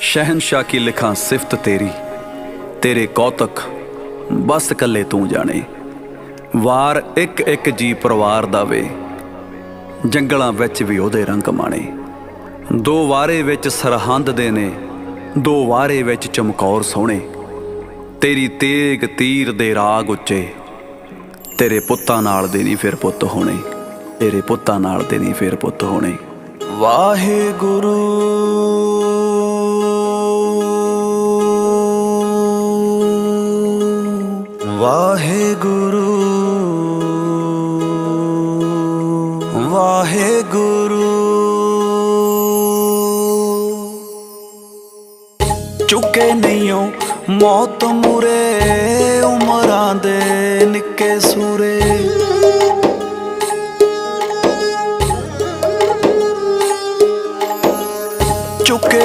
ਸ਼ਹਿਨशाह ਕੀ ਲਿਖਾਂ ਸਿਫਤ ਤੇਰੀ? ਤੇਰੇ ਕੌਤਕ, ਬਸ ਕੱਲੇ ਤੂੰ ਜਾਣੇ। ਵਾਰ ਇੱਕ ਇੱਕ ਜੀ ਪਰਿਵਾਰ ਦਾ ਵੇ, ਜੰਗਲਾਂ ਵਿੱਚ ਵੀ ਉਹਦੇ ਰੰਗ ਮਾਣੇ। ਦੋ ਵਾਰੇ ਵਿੱਚ ਸਰਹੰਦ ਦੇ ਨੇ, ਦੋ ਵਾਰੇ ਵਿੱਚ ਚਮਕੌਰ ਸੋਹਣੇ। ਤੇਰੀ ਤੇਗ ਤੀਰ ਦੇ ਰਾਗ ਉੱਚੇ, ਤੇਰੇ ਪੁੱਤਾਂ ਨਾਲ ਦੇ ਨਹੀਂ ਫਿਰ ਪੁੱਤ ਹੋਣੇ। ਤੇਰੇ ਪੁੱਤਾਂ ਨਾਲ ਦੇ ਨਹੀਂ ਫਿਰ ਪੁੱਤ ਹੋਣੇ। ਵਾਹਿਗੁਰੂ ਵਾਹਿਗੁਰੂ ਵਾਹਿਗੁਰੂ। ਚੁੱਕੇ ਨਹੀਂਓ ਮੌਤ ਮੁਰੇ ਉਮਰਾਂ ਦੇ ਨਿੱਕੇ ਸੂਰੇ। ਚੁੱਕੇ